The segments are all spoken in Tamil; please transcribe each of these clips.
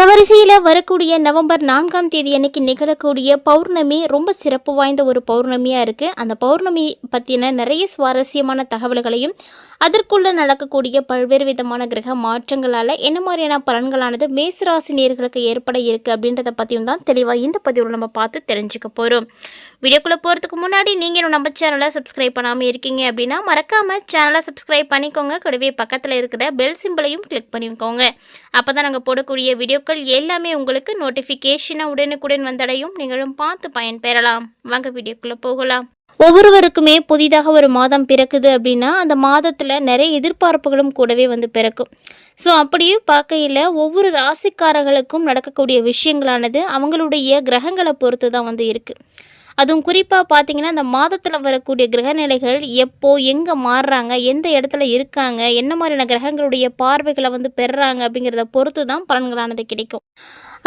இந்த வரிசையில் வரக்கூடிய நவம்பர் நான்காம் தேதி அன்னைக்கு நிகழக்கூடிய பௌர்ணமி ரொம்ப சிறப்பு வாய்ந்த ஒரு பௌர்ணமியாக இருக்குது அந்த பௌர்ணமி பற்றின நிறைய சுவாரஸ்யமான தகவல்களையும் அதற்குள்ளே நடக்கக்கூடிய பல்வேறு விதமான கிரக மாற்றங்களால் என்ன மாதிரியான பலன்களானது மேசராசினியர்களுக்கு ஏற்பட இருக்குது அப்படின்றத பற்றியும் தான் தெளிவாக இந்த பதிவில் நம்ம பார்த்து தெரிஞ்சுக்க போகிறோம் வீடியோக்குள்ளே போகிறதுக்கு முன்னாடி நீங்கள் நம்ம சேனலை சப்ஸ்கிரைப் பண்ணாமல் இருக்கீங்க அப்படின்னா மறக்காமல் சேனலை சப்ஸ்கிரைப் பண்ணிக்கோங்க. கூடவே பக்கத்தில் இருக்கிற பெல் சிம்பிளையும் கிளிக் பண்ணிக்கோங்க. அப்போ தான் நாங்கள் போடக்கூடிய வீடியோக்கள் எல்லாமே உங்களுக்கு நோட்டிஃபிகேஷனாக உடனுக்குடன் வந்தடையும். நீங்களும் பார்த்து பயன்பெறலாம். வாங்க வீடியோக்குள்ளே போகலாம். ஒவ்வொருவருக்குமே புதிதாக ஒரு மாதம் பிறக்குது அப்படின்னா அந்த மாதத்தில் நிறைய எதிர்பார்ப்புகளும் கூடவே வந்து பிறக்கும். ஸோ அப்படியே பார்க்கையில் ஒவ்வொரு ராசிக்காரர்களுக்கும் நடக்கக்கூடிய விஷயங்களானது அவங்களுடைய கிரகங்களை பொறுத்து தான் வந்து இருக்குது அதுவும் குறிப்பாக பார்த்தீங்கன்னா அந்த மாதத்தில் வரக்கூடிய கிரகநிலைகள் எப்போ எங்கே மாறுறாங்க எந்த இடத்துல இருக்காங்க என்ன மாதிரியான கிரகங்களுடைய பார்வைகளை வந்து பெறுறாங்க அப்படிங்கிறத பொறுத்து தான் பலன்களானது கிடைக்கும்.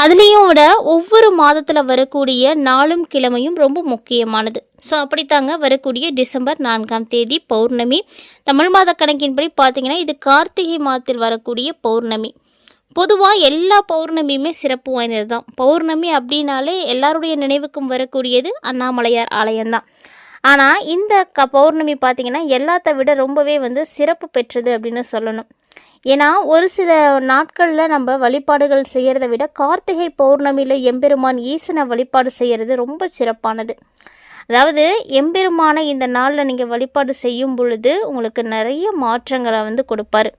அதுலேயும் விட ஒவ்வொரு மாதத்தில் வரக்கூடிய நாளும் கிழமையும் ரொம்ப முக்கியமானது. ஸோ அப்படித்தாங்க வரக்கூடிய டிசம்பர் நான்காம் தேதி பௌர்ணமி. தமிழ் மாத கணக்கின்படி பார்த்தீங்கன்னா இது கார்த்திகை மாதத்தில் வரக்கூடிய பௌர்ணமி. பொதுவாக எல்லா பௌர்ணமியுமே சிறப்பு வாய்ந்தது தான் பௌர்ணமி அப்படின்னாலே எல்லாருடைய நினைவுக்கும் வரக்கூடியது அண்ணாமலையார் ஆலயம்தான். ஆனால் இந்த க பௌர்ணமி பார்த்திங்கன்னா எல்லாத்த விட ரொம்பவே வந்து சிறப்பு பெற்றது அப்படின்னு சொல்லணும். ஏன்னா ஒரு சில நாட்களில் நம்ம வழிபாடுகள் செய்கிறத விட கார்த்திகை பௌர்ணமியில் எம்பெருமான் ஈசனை வழிபாடு செய்கிறது ரொம்ப சிறப்பானது. அதாவது எம்பெருமானை இந்த நாளில் நீங்கள் வழிபாடு செய்யும் பொழுது உங்களுக்கு நிறைய மாற்றங்களை வந்து கொடுப்பாரு.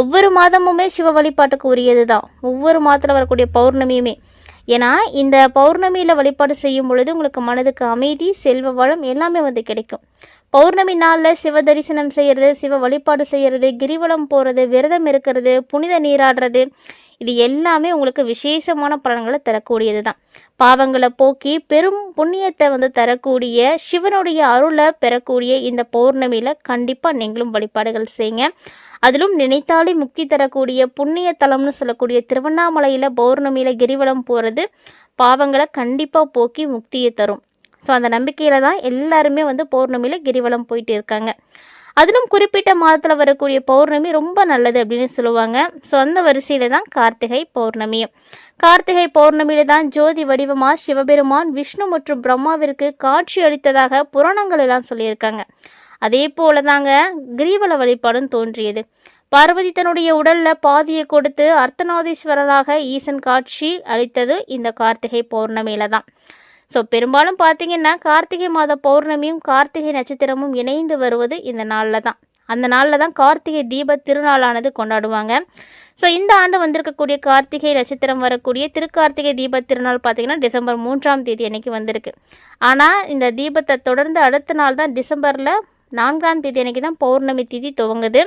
ஒவ்வொரு மாதமுமே சிவ வழிபாட்டுக்கு உரியது தான் ஒவ்வொரு மாதத்தில் வரக்கூடிய பௌர்ணமியுமே. ஏன்னா இந்த பௌர்ணமியில் வழிபாடு செய்யும் பொழுது உங்களுக்கு மனதுக்கு அமைதி செல்வ வளம் எல்லாமே வந்து கிடைக்கும். பௌர்ணமி நாளில் சிவ தரிசனம் செய்கிறது சிவ வழிபாடு செய்கிறது கிரிவலம் போகிறது விரதம் இருக்கிறது புனித நீராடுறது இது எல்லாமே உங்களுக்கு விசேஷமான பலன்களை தரக்கூடியது தான் பாவங்களை போக்கி பெரும் புண்ணியத்தை வந்து தரக்கூடிய சிவனுடைய அருளை பெறக்கூடிய இந்த பௌர்ணமியில் கண்டிப்பாக நீங்களும் வழிபாடுகள் செய்யுங்க அதிலும் நினைத்தாலே முக்தி தரக்கூடிய புண்ணிய தலம்னு சொல்லக்கூடிய திருவண்ணாமலையில் பௌர்ணமியில் கிரிவலம் போகிறது பாவங்களை கண்டிப்பாக போக்கி முக்தியை தரும். ஸோ அந்த நம்பிக்கையில் தான் எல்லாருமே வந்து பௌர்ணமியில் கிரிவலம் போயிட்டு இருக்காங்க. அதிலும் குறிப்பிட்ட மாதத்தில் வரக்கூடிய பௌர்ணமி ரொம்ப நல்லது அப்படின்னு சொல்லுவாங்க. ஸோ அந்த வரிசையில் தான் கார்த்திகை பௌர்ணமியும் கார்த்திகை பௌர்ணமியில தான் ஜோதி வடிவமாக சிவபெருமான் விஷ்ணு மற்றும் பிரம்மாவிற்கு காட்சி அளித்ததாக புராணங்கள் எல்லாம் சொல்லியிருக்காங்க. அதே போல தாங்க கிரிவல வழிபாடும் தோன்றியது. பார்வதி தன்னுடைய உடல்ல பாதியை கொடுத்து அர்த்தநாதீஸ்வரராக ஈசன் காட்சி அளித்தது இந்த கார்த்திகை பௌர்ணமியில தான். ஸோ பெரும்பாலும் பார்த்தீங்கன்னா கார்த்திகை மாத பௌர்ணமியும் கார்த்திகை நட்சத்திரமும் இணைந்து வருவது இந்த நாளில் தான். அந்த நாளில் தான் கார்த்திகை தீப திருநாளானது கொண்டாடுவாங்க. ஸோ இந்த ஆண்டு வந்திருக்கக்கூடிய கார்த்திகை நட்சத்திரம் வரக்கூடிய திருக்கார்த்திகை தீப திருநாள் பார்த்திங்கன்னா டிசம்பர் மூன்றாம் தேதி அன்னைக்கு வந்திருக்கு. ஆனால் இந்த தீபத்தை தொடர்ந்து அடுத்த நாள் தான் டிசம்பரில் நான்காம் தேதி அன்னைக்கு தான் பௌர்ணமி தேதி துவங்குது.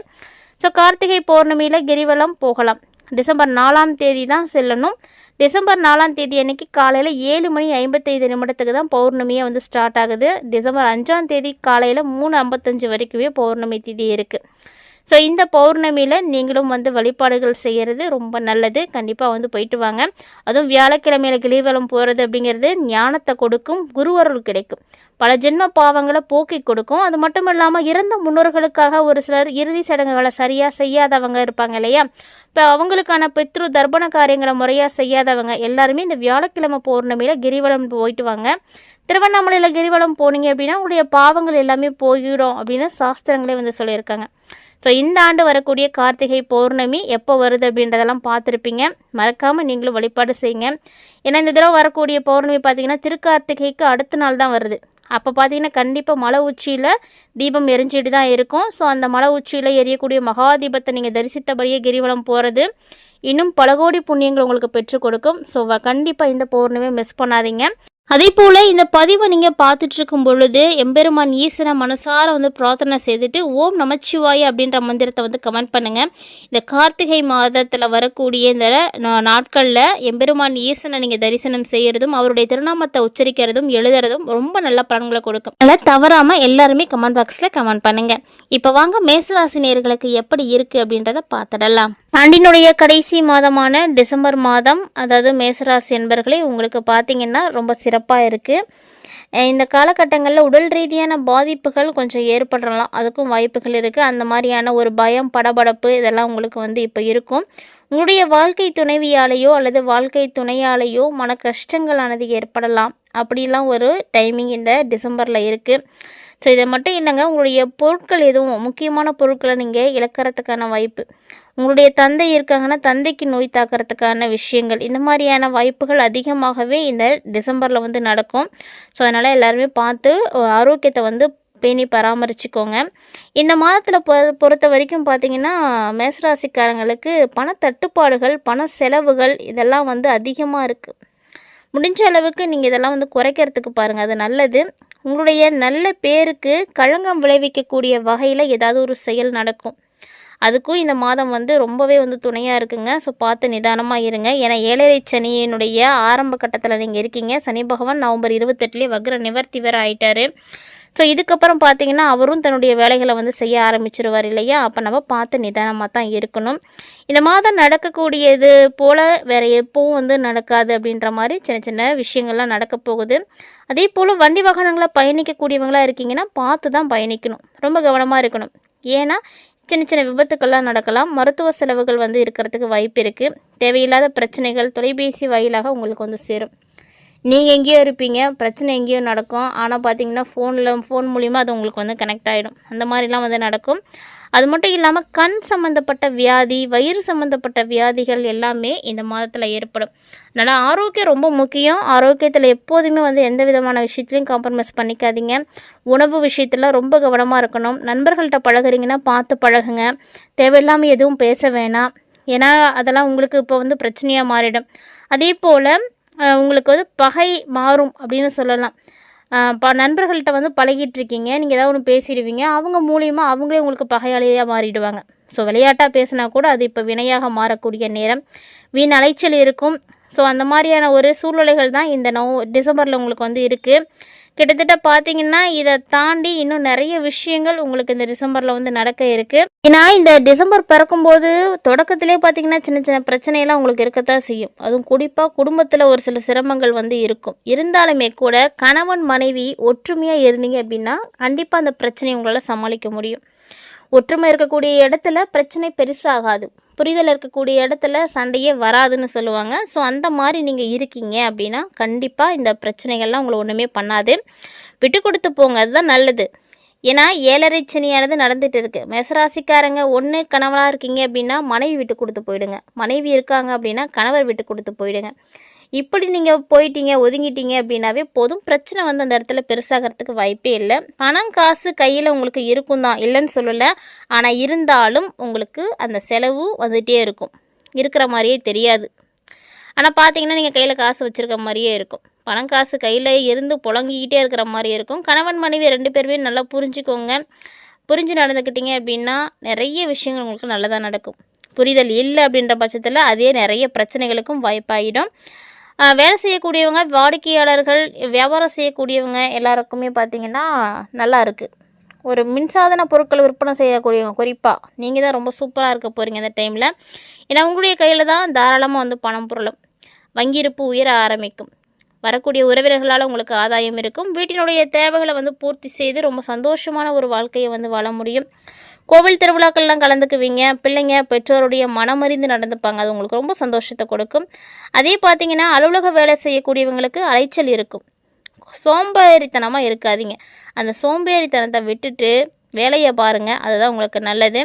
ஸோ கார்த்திகை பௌர்ணமியில் கிரிவலம் போகலாம். டிசம்பர் நாலாம் தேதி தான் செல்லணும். டிசம்பர் நாலாம் தேதி அன்னைக்கு காலையில் ஏழு மணி ஐம்பத்தைந்து நிமிடத்துக்கு தான் பௌர்ணமியே வந்து ஸ்டார்ட் ஆகுது. டிசம்பர் அஞ்சாம் தேதி காலையில் மூணு ஐம்பத்தஞ்சு வரைக்குமே பௌர்ணமி தேதி இருக்குது ஸோ இந்த பௌர்ணமியில் நீங்களும் வந்து வழிபாடுகள் செய்கிறது ரொம்ப நல்லது. கண்டிப்பாக வந்து போயிட்டு வாங்க. அதுவும் வியாழக்கிழமையில் கிளிவலம் போகிறது அப்படிங்கிறது ஞானத்தை கொடுக்கும் குருவருள் கிடைக்கும். பல ஜென்ம பாவங்களை போக்கி கொடுக்கும். அது மட்டும் இல்லாமல் இறந்த முன்னோர்களுக்காக ஒரு சிலர் இறுதி சடங்குகளை சரியாக செய்யாதவங்க இருப்பாங்க இல்லையா? இப்போ அவங்களுக்கான பித்ரு தர்ப்பண காரியங்களை முறையாக செய்யாதவங்க எல்லாருமே இந்த வியாழக்கிழமை பௌர்ணமியில் கிரிவலம் போயிட்டு வாங்க. திருவண்ணாமலையில் கிரிவலம் போனீங்க அப்படின்னா உங்களுடைய பாவங்கள் எல்லாமே போயிடும் அப்படின்னு சாஸ்திரங்களே வந்து சொல்லியிருக்காங்க. ஸோ இந்த ஆண்டு வரக்கூடிய கார்த்திகை பௌர்ணமி எப்போ வருது அப்படின்றதெல்லாம் பார்த்துருப்பீங்க. மறக்காமல் நீங்களும் வழிபாடு செய்யுங்க. ஏன்னா இந்த தடவை வரக்கூடிய பௌர்ணமி பார்த்திங்கன்னா திருக்கார்த்திகைக்கு அடுத்த நாள் தான் வருது. அப்போ பார்த்தீங்கன்னா கண்டிப்பாக மலை உச்சியில் தீபம் எரிஞ்சிட்டு தான் இருக்கும். ஸோ அந்த மலை உச்சியில் எரியக்கூடிய மகா தீபத்தை நீங்கள் தரிசித்தபடியே கிரிவலம் போகிறது இன்னும் பல கோடி புண்ணியங்கள் உங்களுக்கு பெற்றுக் கொடுக்கும். ஸோ கண்டிப்பாக இந்த பௌர்ணமியை மிஸ் பண்ணாதீங்க. அதே போல் இந்த பதிவை நீங்கள் பார்த்துட்டு இருக்கும் பொழுது எம்பெருமான் ஈசனை மனசார வந்து பிரார்த்தனை செய்துட்டு ஓம் நமச்சிவாய் அப்படின்ற மந்திரத்தை வந்து கமெண்ட் பண்ணுங்கள் இந்த கார்த்திகை மாதத்தில் வரக்கூடிய இந்த நாட்களில் எம்பெருமான் ஈசனை நீங்கள் தரிசனம் செய்கிறதும் அவருடைய திருநாமத்தை உச்சரிக்கிறதும் எழுதுறதும் ரொம்ப நல்ல பலன்களை கொடுக்கும். அதனால் தவறாமல் எல்லாருமே கமெண்ட் பாக்ஸில் கமெண்ட் பண்ணுங்கள் இப்போ வாங்க மேசராசினியர்களுக்கு எப்படி இருக்குது அப்படின்றத பார்த்துடலாம். ஆண்டினுடைய கடைசி மாதமான டிசம்பர் மாதம் அதாவது மேசராசி என்பர்களை உங்களுக்கு பார்த்தீங்கன்னா ரொம்ப சிறப்பு சிறப்பாக இருக்குது இந்த காலகட்டங்களில் உடல் ரீதியான பாதிப்புகள் கொஞ்சம் ஏற்படலாம். அதுக்கும் வாய்ப்புகள் இருக்குது அந்த மாதிரியான ஒரு பயம் படபடப்பு இதெல்லாம் உங்களுக்கு வந்து இப்போ இருக்கும். உங்களுடைய வாழ்க்கை துணைவியாலேயோ அல்லது வாழ்க்கை துணையாலேயோ மன கஷ்டங்களானது ஏற்படலாம். அப்படிலாம் ஒரு டைமிங் இந்த டிசம்பரில் இருக்குது ஸோ இதை மட்டும் இல்லைங்க உங்களுடைய பொருட்கள் எதுவும் முக்கியமான பொருட்களை நீங்கள் இழக்கிறதுக்கான வாய்ப்பு. உங்களுடைய தந்தை இருக்காங்கன்னா தந்தைக்கு நோய் தாக்கிறதுக்கான விஷயங்கள் இந்த மாதிரியான வாய்ப்புகள் அதிகமாகவே இந்த டிசம்பரில் வந்து நடக்கும். ஸோ அதனால் எல்லாருமே பார்த்து ஆரோக்கியத்தை வந்து பேணி பராமரிச்சுக்கோங்க. இந்த மாதத்தில் பொ பொறுத்த வரைக்கும் பார்த்தீங்கன்னா மேசராசிக்காரங்களுக்கு பண தட்டுப்பாடுகள் பண செலவுகள் இதெல்லாம் வந்து அதிகமாக இருக்குது முடிஞ்ச அளவுக்கு நீங்கள் இதெல்லாம் வந்து குறைக்கிறதுக்கு பாருங்கள் அது நல்லது. உங்களுடைய நல்ல பேருக்கு களங்கம் விளைவிக்கக்கூடிய வகையில் ஏதாவது ஒரு செயல் நடக்கும். அதுக்கும் இந்த மாதம் வந்து ரொம்பவே வந்து துணையாக இருக்குங்க. ஸோ பார்த்து நிதானமாக இருங்க. ஏன்னா ஏழரை சனியினுடைய ஆரம்ப கட்டத்தில் நீங்கள் இருக்கீங்க. சனி பகவான் நவம்பர் இருபத்தெட்டுலேயே வக்ர நிவர்த்தி வர ஆயிட்டாரு. ஸோ இதுக்கப்புறம் பார்த்தீங்கன்னா அவரும் தன்னுடைய வேலைகளை வந்து செய்ய ஆரம்பிச்சிருவார் இல்லையா? அப்போ நம்ம பார்த்து நிதானமாக தான் இருக்கணும். இந்த மாதம் நடக்கக்கூடியது போல் வேறு எப்பவும் வந்து நடக்காது அப்படின்ற மாதிரி சின்ன சின்ன விஷயங்கள்லாம் நடக்க போகுது. அதே போல் வண்டி வாகனங்களை பயணிக்கக்கூடியவங்களாக இருக்கீங்கன்னா பார்த்து தான் பயணிக்கணும். ரொம்ப கவனமாக இருக்கணும். ஏன்னா சின்ன சின்ன விபத்துக்கள்லாம் நடக்கலாம். மருத்துவ செலவுகள் வந்து இருக்கிறதுக்கு வாய்ப்பு இருக்குது தேவையில்லாத பிரச்சனைகள் தொலைபேசி வாயிலாக உங்களுக்கு வந்து சேரும். நீங்கள் எங்கேயோ இருப்பீங்க பிரச்சனை எங்கேயோ நடக்கும். ஆனால் பார்த்தீங்கன்னா ஃபோனில் ஃபோன் மூலிமா அது உங்களுக்கு வந்து கனெக்ட் ஆகிடும் அந்த மாதிரிலாம் வந்து நடக்கும். அது மட்டும் இல்லாமல் கண் சம்மந்தப்பட்ட வியாதி வயிறு சம்மந்தப்பட்ட வியாதிகள் எல்லாமே இந்த மாதத்தில் ஏற்படும். அதனால் ஆரோக்கியம் ரொம்ப முக்கியம். ஆரோக்கியத்தில் எப்போதுமே வந்து எந்த விதமான விஷயத்துலையும் காம்ப்ரமைஸ் பண்ணிக்காதீங்க. உணவு விஷயத்தில் ரொம்ப கவனமாக இருக்கணும். நண்பர்கள்ட்ட பழகுறீங்கன்னா பார்த்து பழகுங்க. தேவையில்லாமல் எதுவும் பேச வேணாம். ஏன்னா அதெல்லாம் உங்களுக்கு இப்போ வந்து பிரச்சனையாக மாறிடும். அதே போல் உங்களுக்கு வந்து பகை மாறும் அப்படின்னு சொல்லலாம். ப நண்பர்கள்ட்ட வந்து பழகிட்டு இருக்கீங்க நீங்கள் ஏதாவது ஒன்று பேசிடுவீங்க. அவங்க மூலியமாக அவங்களே உங்களுக்கு பகையாளியாக மாறிடுவாங்க. ஸோ விளையாட்டாக பேசினா கூட அது இப்போ வினையாக மாறக்கூடிய நேரம். வீண் அலைச்சல் இருக்கும். ஸோ அந்த மாதிரியான ஒரு சூழ்நிலைகள் தான் இந்த நவ டிசம்பரில் உங்களுக்கு வந்து இருக்குது கிட்டத்தட்ட பார்த்தீங்கன்னா இதை தாண்டி இன்னும் நிறைய விஷயங்கள் உங்களுக்கு இந்த டிசம்பரில் வந்து நடக்க இருக்குது ஏன்னா இந்த டிசம்பர் பிறக்கும்போது தொடக்கத்திலே பார்த்தீங்கன்னா சின்ன சின்ன பிரச்சனையெல்லாம் உங்களுக்கு இருக்கத்தான் செய்யும். அதுவும் குறிப்பாக குடும்பத்தில் ஒரு சில சிரமங்கள் வந்து இருக்கும். இருந்தாலுமே கூட கணவன் மனைவி ஒற்றுமையாக இருந்தீங்க அப்படின்னா கண்டிப்பாக அந்த பிரச்சனையை உங்களால் சமாளிக்க முடியும். ஒற்றுமை இருக்கக்கூடிய இடத்துல பிரச்சனை பெருசாகாது. புரிதல் இருக்கக்கூடிய இடத்துல சண்டையே வராதுன்னு சொல்லுவாங்க. ஸோ அந்த மாதிரி நீங்கள் இருக்கீங்க அப்படின்னா கண்டிப்பாக இந்த பிரச்சனைகள்லாம் உங்களை ஒன்றுமே பண்ணாது. விட்டு கொடுத்து போங்க. அதுதான் நல்லது. ஏன்னா ஏழரை சனியானது நடந்துட்டு இருக்கு. மெசராசிக்காரங்க ஒன்று கணவனாக இருக்கீங்க அப்படின்னா மனைவி விட்டு கொடுத்து போயிடுங்க. மனைவி இருக்காங்க அப்படின்னா கணவர் விட்டு கொடுத்து போயிடுங்க. இப்படி நீங்கள் போயிட்டீங்க ஒதுங்கிட்டீங்க அப்படின்னாவே போதும். பிரச்சனை வந்து அந்த இடத்துல பெருசாகிறதுக்கு வாய்ப்பே இல்லை. பணம் காசு கையில் உங்களுக்கு இருக்கும் தான். இல்லைன்னு சொல்லலை. ஆனால் இருந்தாலும் உங்களுக்கு அந்த செலவு வந்துகிட்டே இருக்கும். இருக்கிற மாதிரியே தெரியாது. ஆனால் பார்த்தீங்கன்னா நீங்கள் கையில் காசு வச்சுருக்க மாதிரியே இருக்கும். பணம் காசு கையில் இருந்து புழங்கிக்கிட்டே இருக்கிற மாதிரி இருக்கும். கணவன் மனைவி ரெண்டு பேருமே நல்லா புரிஞ்சுக்கோங்க. புரிஞ்சு நடந்துக்கிட்டீங்க அப்படின்னா நிறைய விஷயங்கள் உங்களுக்கு நல்லதாக நடக்கும். புரிதல் இல்லை அப்படின்ற பட்சத்தில் அதே நிறைய பிரச்சனைகளுக்கும் வாய்ப்பாகிடும் வேலை செய்யக்கூடியவங்க வாடிக்கையாளர்கள் வியாபாரம் செய்யக்கூடியவங்க எல்லாருக்குமே பார்த்தீங்கன்னா நல்லா இருக்குது ஒரு மின்சாதன பொருட்கள் விற்பனை செய்யக்கூடியவங்க குறிப்பாக நீங்கள் தான் ரொம்ப சூப்பராக இருக்க போகிறீங்க இந்த டைமில் ஏன்னா உங்களுடைய கையில் தான் தாராளமாக வந்து பணம் பொருளும் வங்கி இருப்பு உயர ஆரம்பிக்கும். வரக்கூடிய உறவினர்களால் உங்களுக்கு ஆதாயம் இருக்கும். வீட்டினுடைய தேவைகளை வந்து பூர்த்தி செய்து ரொம்ப சந்தோஷமான ஒரு வாழ்க்கையை வந்து வாழ முடியும். கோவில் திருவிழாக்கள்லாம் கலந்துக்குவீங்க. பிள்ளைங்க பெற்றோருடைய மனமறிந்து நடந்துப்பாங்க. அது உங்களுக்கு ரொம்ப சந்தோஷத்தை கொடுக்கும். அதே பார்த்தீங்கன்னா அலுவலக வேலை செய்யக்கூடியவங்களுக்கு அலைச்சல் இருக்கும். சோம்பேறித்தனமாக இருக்காதீங்க. அந்த சோம்பேறித்தனத்தை விட்டுட்டு வேலையை பாருங்கள் அதுதான் உங்களுக்கு நல்லது.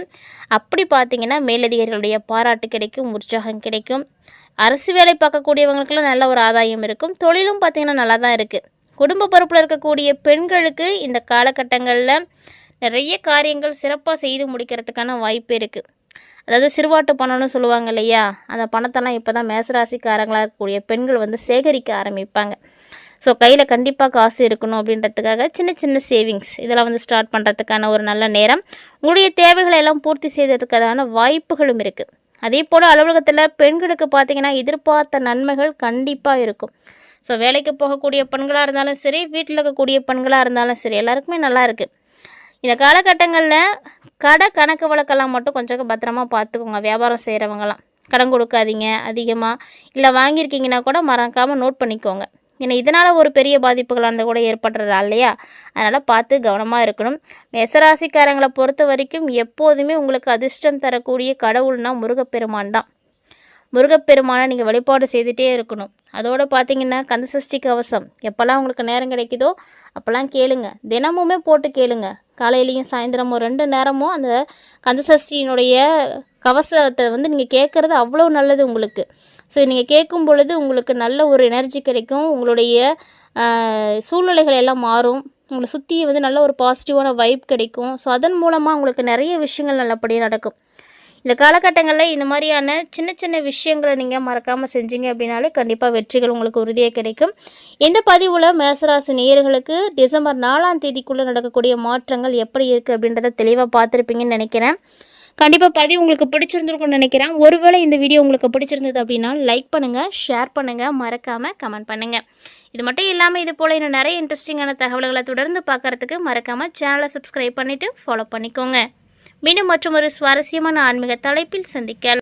அப்படி பார்த்தீங்கன்னா மேலதிகாரிகளுடைய பாராட்டு கிடைக்கும் உற்சாகம் கிடைக்கும். அரசு வேலை பார்க்கக்கூடியவங்களுக்குலாம் நல்ல ஒரு ஆதாயம் இருக்கும். தொழிலும் பார்த்தீங்கன்னா நல்லா தான் இருக்குது குடும்ப பொறுப்பில் இருக்கக்கூடிய பெண்களுக்கு இந்த காலகட்டங்களில் நிறைய காரியங்கள் சிறப்பாக செய்து முடிக்கிறதுக்கான வாய்ப்பு இருக்குது அதாவது சிறுவாட்டு பணம்னு சொல்லுவாங்க இல்லையா? அந்த பணத்தெல்லாம் இப்போ தான் மேசராசிக்காரங்களாக இருக்கக்கூடிய பெண்கள் வந்து சேகரிக்க ஆரம்பிப்பாங்க. ஸோ கையில் கண்டிப்பாக காசு இருக்கணும் அப்படின்றதுக்காக சின்ன சின்ன சேவிங்ஸ் இதெல்லாம் வந்து ஸ்டார்ட் பண்ணுறதுக்கான ஒரு நல்ல நேரம். உங்களுடைய தேவைகளை எல்லாம் பூர்த்தி செய்வதற்கான வாய்ப்புகளும் இருக்குது அதே போல் அலுவலகத்தில் பெண்களுக்கு பார்த்தீங்கன்னா எதிர்பார்த்த நன்மைகள் கண்டிப்பாக இருக்கும். ஸோ வேலைக்கு போகக்கூடிய பெண்களாக இருந்தாலும் சரி வீட்டில் இருக்கக்கூடிய பெண்களாக இருந்தாலும் சரி எல்லாருக்குமே நல்லா இருக்குது இந்த காலகட்டங்களில் கடை கணக்கு வழக்கெல்லாம் மட்டும் கொஞ்சம் பத்திரமா பார்த்துக்கோங்க வியாபாரம் செய்கிறவங்களாம் கடன் கொடுக்காதீங்க அதிகமாக இல்லை வாங்கியிருக்கீங்கன்னா கூட மறக்காமல் நோட் பண்ணிக்கோங்க. ஏன்னா இதனால் ஒரு பெரிய பாதிப்புகளானது கூட ஏற்படுறதா இல்லையா? அதனால் பார்த்து கவனமாக இருக்கணும். மேசராசிக்காரங்களை பொறுத்த வரைக்கும் எப்போதுமே உங்களுக்கு அதிர்ஷ்டம் தரக்கூடிய கடவுள்னா முருகப்பெருமான் தான். முருகப்பெருமானை நீங்கள் வழிபாடு செய்துகிட்டே இருக்கணும். அதோடு பார்த்தீங்கன்னா கந்தசஷ்டி கவசம். எப்போல்லாம் உங்களுக்கு நேரம் கிடைக்குதோ அப்போல்லாம் கேளுங்க. தினமுமே போட்டு கேளுங்க. காலையிலையும் சாயந்தரமும் ரெண்டு நேரமும் அந்த கந்தசஷ்டியினுடைய கவசத்தை வந்து நீங்கள் கேட்குறது அவ்வளோ நல்லது உங்களுக்கு. ஸோ நீங்கள் கேட்கும் பொழுது உங்களுக்கு நல்ல ஒரு எனர்ஜி கிடைக்கும். உங்களுடைய சூழ்நிலைகள் எல்லாம் மாறும். உங்களை சுற்றி வந்து நல்ல ஒரு பாசிட்டிவான வைப் கிடைக்கும். ஸோ அதன் மூலமாக உங்களுக்கு நிறைய விஷயங்கள் நல்லபடியாக நடக்கும். இந்த காலகட்டங்களில் இந்த மாதிரியான சின்ன சின்ன விஷயங்களை நீங்கள் மறக்காமல் செஞ்சீங்க அப்படின்னாலே கண்டிப்பாக வெற்றிகள் உங்களுக்கு உறுதியாக கிடைக்கும். இந்த பதிவில் மேசராசி நேயர்களுக்கு டிசம்பர் நாலாம் தேதிக்குள்ளே நடக்கக்கூடிய மாற்றங்கள் எப்படி இருக்குது அப்படின்றத தெளிவாக பார்த்துருப்பீங்கன்னு நினைக்கிறேன். கண்டிப்பாக பதிவு உங்களுக்கு பிடிச்சிருந்துருக்கும்னு நினைக்கிறேன். ஒருவேளை இந்த வீடியோ உங்களுக்கு பிடிச்சிருந்தது அப்படின்னா லைக் பண்ணுங்கள் ஷேர் பண்ணுங்கள் மறக்காமல் கமெண்ட் பண்ணுங்கள் இது மட்டும் இல்லாமல் இது போல் இன்னும் நிறைய இன்ட்ரெஸ்டிங்கான தகவல்களை தொடர்ந்து பார்க்கறதுக்கு மறக்காமல் சேனலை சப்ஸ்கிரைப் பண்ணிவிட்டு ஃபாலோ பண்ணிக்கோங்க. மீண்டும் மற்றும் ஒரு சுவாரஸ்யமான ஆன்மீக தலைப்பில் சந்திக்கலாம்